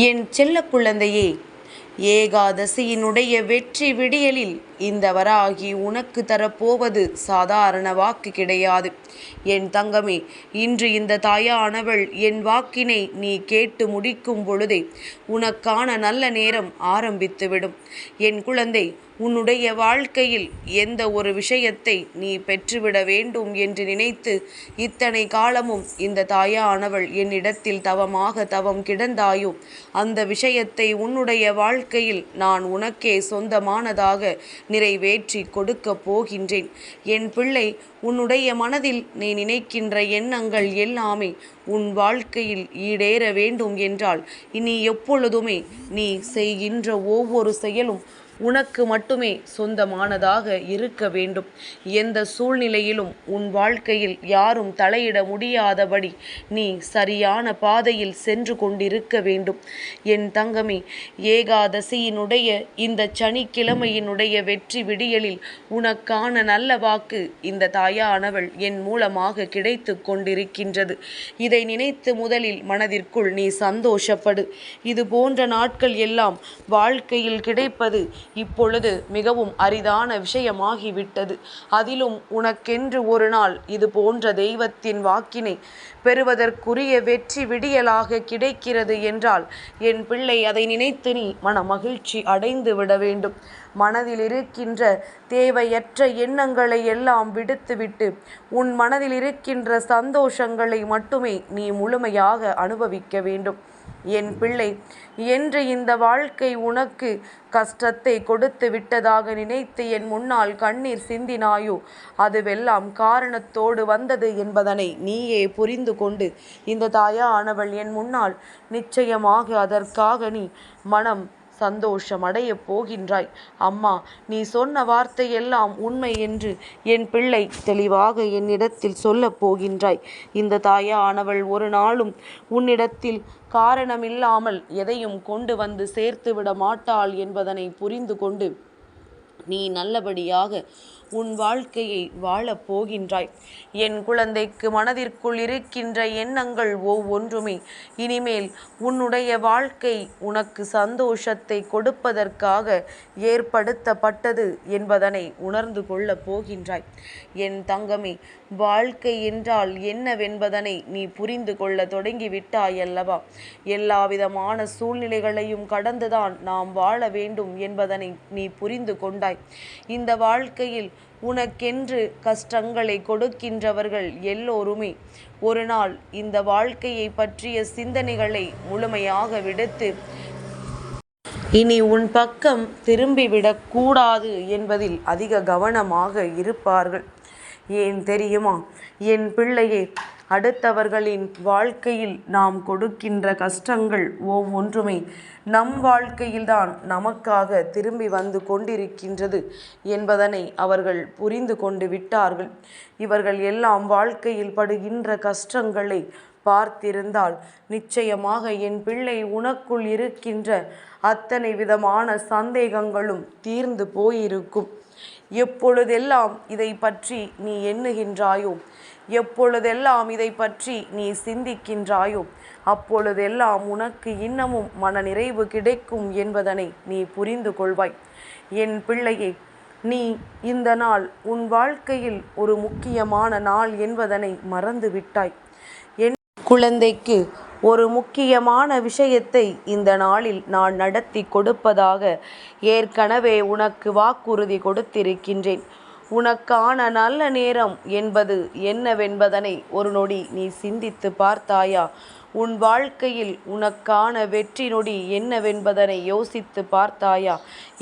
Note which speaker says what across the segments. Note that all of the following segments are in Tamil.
Speaker 1: என் செல்ல குழந்தையே ஏகாதசியினுடைய வெற்றி விடியலில் இந்த வராகி உனக்கு தரப்போவது சாதாரண வாக்கு கிடையாது. என் தங்கமே இன்று இந்த தாயானவள் என் வாக்கினை நீ கேட்டு முடிக்கும் பொழுதே உனக்கான நல்ல நேரம் ஆரம்பித்துவிடும். என் குழந்தை உன்னுடைய வாழ்க்கையில் எந்த ஒரு விஷயத்தை நீ பெற்றுவிட வேண்டும் என்று நினைத்து இத்தனை காலமும் இந்த தாயானவள் என்னிடத்தில் தவமாக தவம் கிடந்தாயோ அந்த விஷயத்தை உன்னுடைய வாழ்க்கையில் நான் உனக்கே சொந்தமானதாக நிறைவேற்றி கொடுக்கப் போகின்றேன். என் பிள்ளை உன்னுடைய மனதில் நீ நினைக்கின்ற எண்ணங்கள் எல்லாமே உன் வாழ்க்கையில் ஈடேற வேண்டும் என்றால் இனி எப்பொழுதுமே நீ செய்கின்ற ஒவ்வொரு செயலும் உனக்கு மட்டுமே சொந்தமானதாக இருக்க வேண்டும். எந்த சூழ்நிலையிலும் உன் வாழ்க்கையில் யாரும் தலையிட முடியாதபடி நீ சரியான பாதையில் சென்று கொண்டிருக்க வேண்டும். என் தங்கமே ஏகாதசியினுடைய இந்த சனிக்கிழமையினுடைய வெற்றி விடியலில் உனக்கான நல்ல வாக்கு இந்த தாயானவள் என் மூலமாக கிடைத்து கொண்டிருக்கின்றது. இதை நினைத்து முதலில் மனதிற்குள் நீ சந்தோஷப்படு. இது போன்ற நாட்கள் எல்லாம் வாழ்க்கையில் கிடைப்பது இப்பொழுது மிகவும் அரிதான விஷயமாகிவிட்டது. அதிலும் உனக்கென்று ஒரு நாள் இது போன்ற தெய்வத்தின் வாக்கினை பெறுவதற்குரிய வெற்றி விடியலாக கிடைக்கிறது என்றால் என் பிள்ளை அதை நினைத்து நீ மன மகிழ்ச்சி அடைந்து விட வேண்டும். மனதில் இருக்கின்ற தேவையற்ற எண்ணங்களை எல்லாம் விடுத்துவிட்டு உன் மனதில் இருக்கின்ற சந்தோஷங்களை மட்டுமே நீ முழுமையாக அனுபவிக்க வேண்டும். என் பிள்ளை என்று இந்த வாழ்க்கை உனக்கு கஷ்டத்தை கொடுத்து விட்டதாக நினைத்து என் முன்னால் கண்ணீர் சிந்தினாயோ? அதுவெல்லாம் காரணத்தோடு வந்தது என்பதனை நீயே புரிந்து கொண்டு இந்த தாயானவள் என் முன்னால் நிச்சயமாக அதற்காக நீ மனம் சந்தோஷம் அடையப் போகின்றாய். அம்மா நீ சொன்ன வார்த்தையெல்லாம் உண்மை என்று என் பிள்ளை தெளிவாக என்னிடத்தில் சொல்லப் போகின்றாய். இந்த தாயானவள் ஒரு நாளும் உன்னிடத்தில் காரணமில்லாமல் எதையும் கொண்டு வந்து சேர்த்து விட மாட்டாள் என்பதனை புரிந்து கொண்டு நீ நல்லபடியாக உன் வாழ்க்கையை வாழப் போகின்றாய். என் குழந்தைக்கு மனதிற்குள் இருக்கின்ற எண்ணங்கள் ஒவ்வொன்றுமே இனிமேல் உன்னுடைய வாழ்க்கை உனக்கு சந்தோஷத்தை கொடுப்பதற்காக ஏற்படுத்தப்பட்டது என்பதனை உணர்ந்து கொள்ளப் போகின்றாய். என் தங்கமே வாழ்க்கை என்றால் என்னவென்பதனை நீ புரிந்து கொள்ள தொடங்கிவிட்டாய் அல்லவா எல்லா விதமான சூழ்நிலைகளையும் கடந்துதான் நாம் வாழ வேண்டும் என்பதனை நீ புரிந்து கொண்டாய். இந்த வாழ்க்கையில் உனக்கென்று கஷ்டங்களை கொடுக்கின்றவர்கள் எல்லோருமே ஒரு நாள் இந்த வாழ்க்கையை பற்றிய சிந்தனைகளை முழுமையாக விடுத்து இனி உன் பக்கம் திரும்பிவிடக் கூடாது என்பதில் அதிக கவனமாக இருப்பார்கள். ஏன் தெரியுமா? என் பிள்ளையே அடுத்தவர்களின் வாழ்க்கையில் நாம் கொடுக்கின்ற கஷ்டங்கள் ஒவ்வொன்றுமே நம் வாழ்க்கையில்தான் நமக்காக திரும்பி வந்து கொண்டிருக்கின்றது என்பதனை அவர்கள் புரிந்து கொண்டு விட்டார்கள். இவர்கள் எல்லாம் வாழ்க்கையில் படுகின்ற கஷ்டங்களை பார்த்திருந்தால் நிச்சயமாக என் பிள்ளை உனக்குள் இருக்கின்ற அத்தனை விதமான சந்தேகங்களும் தீர்ந்து போயிருக்கும். எப்பொழுதெல்லாம் இதை பற்றி நீ எண்ணுகின்றாயோ எப்பொழுதெல்லாம் இதை பற்றி நீ சிந்திக்கின்றாயோ அப்பொழுதெல்லாம் உனக்கு இன்னமும் மன நிறைவு கிடைக்கும் என்பதனை நீ புரிந்து கொள்வாய். என் பிள்ளையே நீ இந்த நாள் உன் வாழ்க்கையில் ஒரு முக்கியமான நாள் என்பதனை மறந்து விட்டாய் என் குழந்தைக்கு ஒரு முக்கியமான விஷயத்தை இந்த நாளில் நான் நடத்தி கொடுப்பதாக ஏற்கனவே உனக்கு வாக்குறுதி கொடுத்திருக்கின்றேன். உனக்கான நல்ல நேரம் என்பது என்னவென்பதனை ஒரு நொடி நீ சிந்தித்து பார்த்தாயா? உன் வாழ்க்கையில் உனக்கான வெற்றி நொடி என்னவென்பதனை யோசித்து பார்த்தாயா?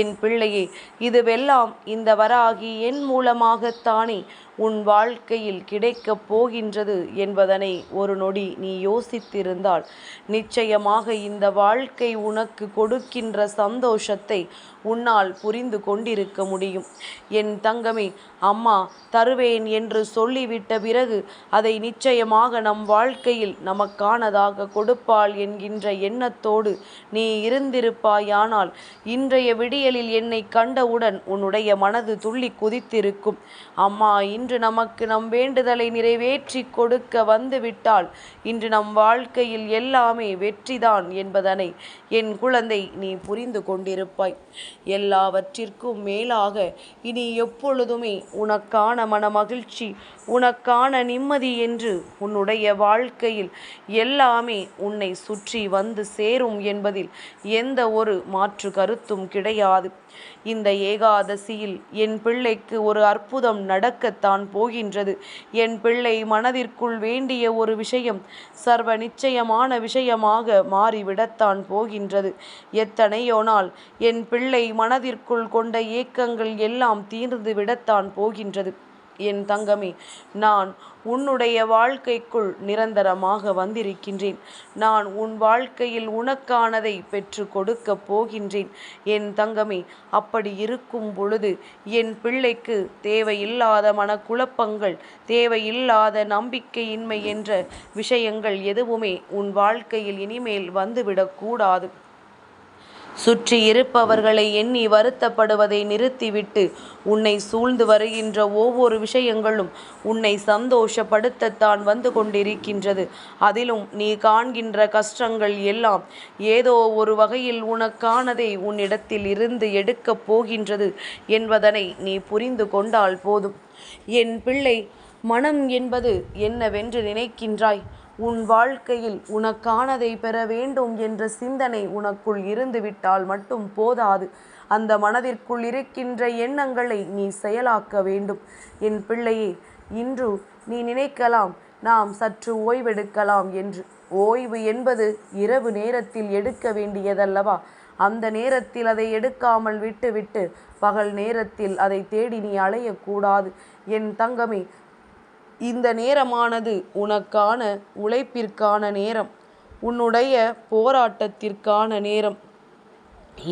Speaker 1: என் பிள்ளையே இதுவெல்லாம் இந்த வராகி என் மூலமாகத்தானே? உன் வாழ்க்கையில் கிடைக்கப் போகின்றது என்பதனை ஒரு நொடி நீ யோசித்திருந்தால் நிச்சயமாக இந்த வாழ்க்கை உனக்கு கொடுக்கின்ற சந்தோஷத்தை உன்னால் புரிந்து கொண்டிருக்க முடியும். என் தங்கமே அம்மா தருவேன் என்று சொல்லிவிட்ட பிறகு அதை நிச்சயமாக நம் வாழ்க்கையில் நமக்கானதாக கொடுப்பாள் என்கின்ற எண்ணத்தோடு நீ இருந்திருப்பாயானால் இன்றைய விடியலில் என்னை கண்டவுடன் உன்னுடைய மனது துள்ளி குதித்திருக்கும். அம்மா இன்று நமக்கு நம் வேண்டுதலை நிறைவேற்றி கொடுக்க வந்துவிட்டால் இன்று நம் வாழ்க்கையில் எல்லாமே வெற்றிதான் என்பதனை என் குழந்தை நீ புரிந்து கொண்டிருப்பாய். எல்லாவற்றிற்கும் மேலாக இனி எப்பொழுதுமே உனக்கான மனமகிழ்ச்சி உனக்கான நிம்மதி என்று உன்னுடைய வாழ்க்கையில் எல்லாமே உன்னை சுற்றி வந்து சேரும் என்பதில் எந்த ஒரு மாற்று கருத்தும் கிடையாது. இந்த ஏகாதசியில் என் பிள்ளைக்கு ஒரு அற்புதம் நடக்கத்தான் போகின்றது. என் பிள்ளை மனதிற்குள் வேண்டிய ஒரு விஷயம் சர்வ நிச்சயமான விஷயமாக மாறிவிடத்தான் போகின்றது. எத்தனையோ நாள் என் பிள்ளை மனதிற்குள் கொண்ட ஏக்கங்கள் எல்லாம் தீர்ந்து விடத்தான் போகின்றது. என் தங்கமே நான் உன்னுடைய வாழ்க்கைக்குள் நிரந்தரமாக வந்திருக்கின்றேன். நான் உன் வாழ்க்கையில் உனக்கானதை பெற்று கொடுக்கப் போகின்றேன். என் தங்கமே அப்படி இருக்கும் பொழுது என் பிள்ளைக்கு தேவையில்லாத மனக்குழப்பங்கள் தேவையில்லாத நம்பிக்கையின்மை என்ற விஷயங்கள் எதுவுமே உன் வாழ்க்கையில் இனிமேல் வந்துவிடக்கூடாது சுற்றி இருப்பவர்களை எண்ணி வருத்தப்படுவதை நிறுத்திவிட்டு உன்னை சூழ்ந்து வருகின்ற ஒவ்வொரு விஷயங்களும் உன்னை சந்தோஷப்படுத்தத்தான் வந்து கொண்டிருக்கின்றது. அதிலும் நீ காண்கின்ற கஷ்டங்கள் எல்லாம் ஏதோ ஒரு வகையில் உனக்கானதை உன்னிடத்தில் இருந்து எடுக்கப் போகின்றது என்பதனை நீ புரிந்து கொண்டால் போதும். என் பிள்ளை மனம் என்பது என்னவென்று நினைக்கின்றாய்? உன் வாழ்க்கையில் உனக்கானதை பெற வேண்டும் என்ற சிந்தனை உனக்குள் இருந்துவிட்டால் மட்டும் போதாது. அந்த மனதிற்குள் இருக்கின்ற எண்ணங்களை நீ செயலாக்க வேண்டும். என் பிள்ளையே இன்று நீ நினைக்கலாம் நாம் சற்று ஓய்வெடுக்கலாம் என்று. ஓய்வு என்பது இரவு நேரத்தில் எடுக்க வேண்டியதல்லவா? அந்த நேரத்தில் அதை எடுக்காமல் விட்டுவிட்டு பகல் நேரத்தில் அதை தேடி நீ அலையக்கூடாது. என் தங்கமே இந்த நேரமானது உனக்கான உழைப்பிற்கான நேரம் உன்னுடைய போராட்டத்திற்கான நேரம்.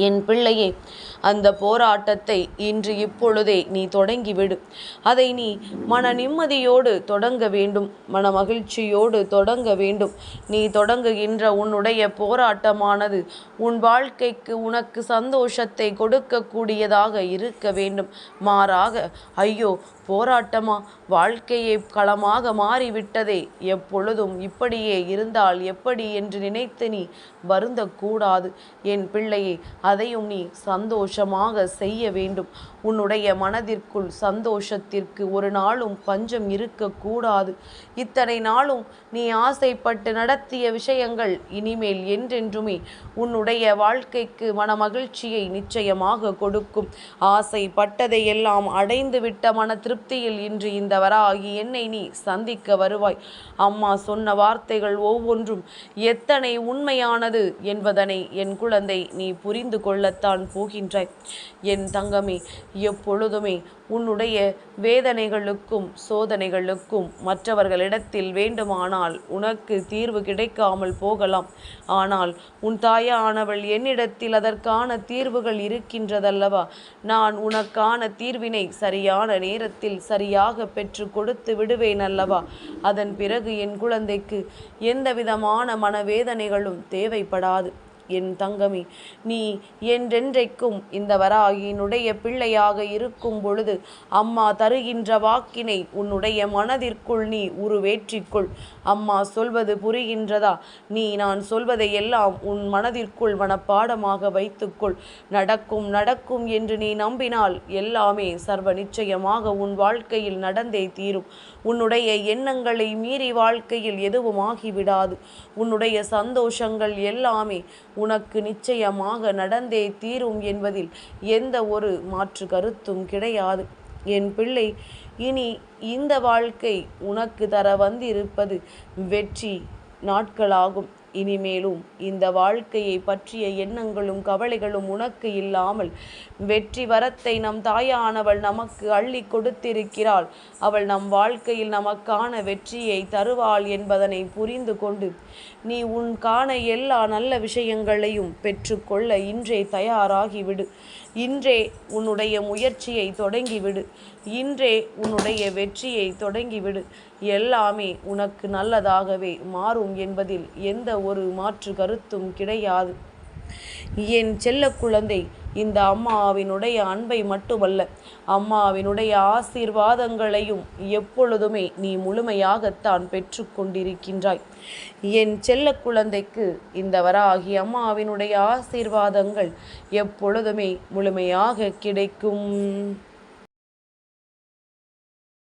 Speaker 1: என் பிள்ளையே அந்த போராட்டத்தை இன்று இப்பொழுதே நீ தொடங்கிவிடு. அதை நீ மன நிம்மதியோடு தொடங்க வேண்டும் மன மகிழ்ச்சியோடு தொடங்க வேண்டும். நீ தொடங்குகின்ற உன்னுடைய போராட்டமானது உன் வாழ்க்கைக்கு உனக்கு சந்தோஷத்தை கொடுக்கக்கூடியதாக இருக்க வேண்டும். மாறாக ஐயோ போராட்டமா? வாழ்க்கையை களமாக மாறிவிட்டதே. எப்பொழுதும் இப்படியே இருந்தால் எப்படி என்று நினைத்து நீ வருந்தக்கூடாது. என் பிள்ளையே அதையும் நீ சந்தோஷமாக செய்ய வேண்டும். உன்னுடைய மனதிற்குள் சந்தோஷத்திற்கு ஒரு நாளும் பஞ்சம் இருக்கக்கூடாது. இத்தனை நாளும் நீ ஆசைப்பட்டு நடத்திய விஷயங்கள் இனிமேல் என்றென்றுமே உன்னுடைய வாழ்க்கைக்கு மன மகிழ்ச்சியை நிச்சயமாக கொடுக்கும். ஆசைப்பட்டதையெல்லாம் அடைந்து விட்ட மன திருப்தியில் இன்று இந்த வராகி என்னை நீ சந்திக்க வருவாய். அம்மா சொன்ன வார்த்தைகள் ஒவ்வொன்றும் எத்தனை உண்மையானது என்பதனை என் குழந்தை நீ புரிந்து கொள்ளத்தான் போகின்றாய். என் தங்கமே எப்பொழுதுமே உன்னுடைய வேதனைகளுக்கும் சோதனைகளுக்கும் மற்றவர்களிடத்தில் வேண்டுமானால் உனக்கு தீர்வு கிடைக்காமல் போகலாம். ஆனால் உன் தாயானவள் என்னிடத்தில் அதற்கான தீர்வுகள் இருக்கின்றதல்லவா? நான் உனக்கான தீர்வினை சரியான நேரத்தில் சரியாக பெற்று கொடுத்து விடுவேன் அல்லவா அதன் பிறகு என் குழந்தைக்கு எந்த விதமான மனவேதனைகளும் தேவைப்படாது. என் தங்கமே நீ என்றென்றைக்கும் இந்த வராகியினுடைய பிள்ளையாக இருக்கும் பொழுது அம்மா தருகின்ற வாக்கினை உன்னுடைய மனதிற்குள் நீ உருவேற்றிக்கொள். அம்மா சொல்வது புரிகின்றதா? நீ நான் சொல்வதை எல்லாம் உன் மனதிற்குள் மனப்பாடமாக வைத்துக்கொள். நடக்கும் நடக்கும் என்று நீ நம்பினால் எல்லாமே சர்வ நிச்சயமாக உன் வாழ்க்கையில் நடந்தே தீரும். உன்னுடைய எண்ணங்களை மீறி வாழ்க்கையில் எதுவும் ஆகிவிடாது. உன்னுடைய சந்தோஷங்கள் எல்லாமே உனக்கு நிச்சயமாக நடந்தே தீரும் என்பதில் எந்த ஒரு மாற்று கருத்தும் கிடையாது. என் பிள்ளை இனி இந்த வாழ்க்கை உனக்கு தர வந்திருப்பது வெற்றி நாட்களாகும். இனிமேலும் இந்த வாழ்க்கையை பற்றிய எண்ணங்களும் கவலைகளும் உனக்கு இல்லாமல் வெற்றி வரத்தை நம் தாயானவள் நமக்கு அள்ளி கொடுத்திருக்கிறாள். அவள் நம் வாழ்க்கையில் நமக்கான வெற்றியை தருவாள் என்பதனை புரிந்து கொண்டு நீ உன் காண எல்லா நல்ல விஷயங்களையும் பெற்றுக்கொள்ள இன்றே தயாராகிவிடு. இன்றே உன்னுடைய முயற்சியை தொடங்கிவிடு. இன்றே உன்னுடைய வெற்றியை தொடங்கிவிடு. எல்லாமே உனக்கு நல்லதாகவே மாறும் என்பதில் எந்த ஒரு மாற்று கருத்தும் கிடையாது. என் செல்ல குழந்தை இந்த அம்மாவினுடைய அன்பை மட்டுமல்ல அம்மாவினுடைய ஆசீர்வாதங்களையும் எப்பொழுதுமே நீ முழுமையாகத்தான் பெற்று கொண்டிருக்கின்றாய். என் செல்ல குழந்தைக்கு இந்த வராகி அம்மாவினுடைய ஆசீர்வாதங்கள் எப்பொழுதுமே முழுமையாக கிடைக்கும்.